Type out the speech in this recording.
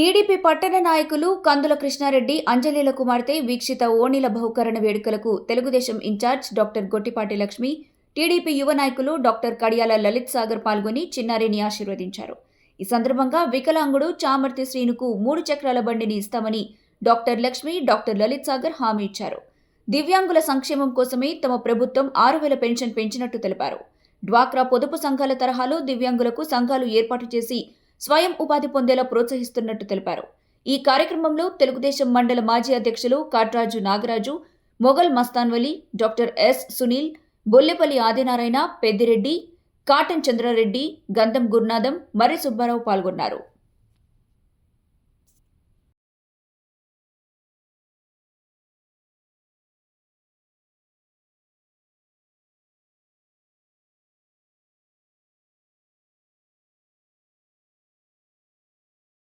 TDP పట్టణ నాయకులు కందుల కృష్ణారెడ్డి అంజలీల కుమార్తె వీక్షిత ఓణిల బహుకరణ వేడుకలకు Telugu Desam incharge doctor Gottipati Lakshmi TDP యువ నాయకులు డాక్టర్ కడియాల లలిత్ సాగర్ పాల్గొని చిన్నారిని ఆశీర్వదించారు. ఈ సందర్భంగా వికలాంగుడు చామర్తి శ్రీనుకు మూడు చక్రాల బండిని ఇస్తామని డాక్టర్ లక్ష్మి డాక్టర్ లలిత్ సాగర్ హామీ ఇచ్చారు. దివ్యాంగుల సంక్షేమం కోసమే తమ ప్రభుత్వం ఆరు వేల పెన్షన్ పెంచినట్టు తెలిపారు. డ్వాక్రా పొదుపు సంఘాల తరహాలో దివ్యాంగులకు సంఘాలు ఏర్పాటు చేసి స్వయం ఉపాధి పొందేలా ప్రోత్సహిస్తున్నట్టు తెలిపారు. ఈ కార్యక్రమంలో తెలుగుదేశం మండల మాజీ అధ్యక్షులు Katraju Nagaraju Mughal Mastanvali doctor S Sunil Bollepalli Adinarayana Peddireddy cotton Chandrareddy Gandham Gurunatham మర్రి సుబ్బారావు పాల్గొన్నారు.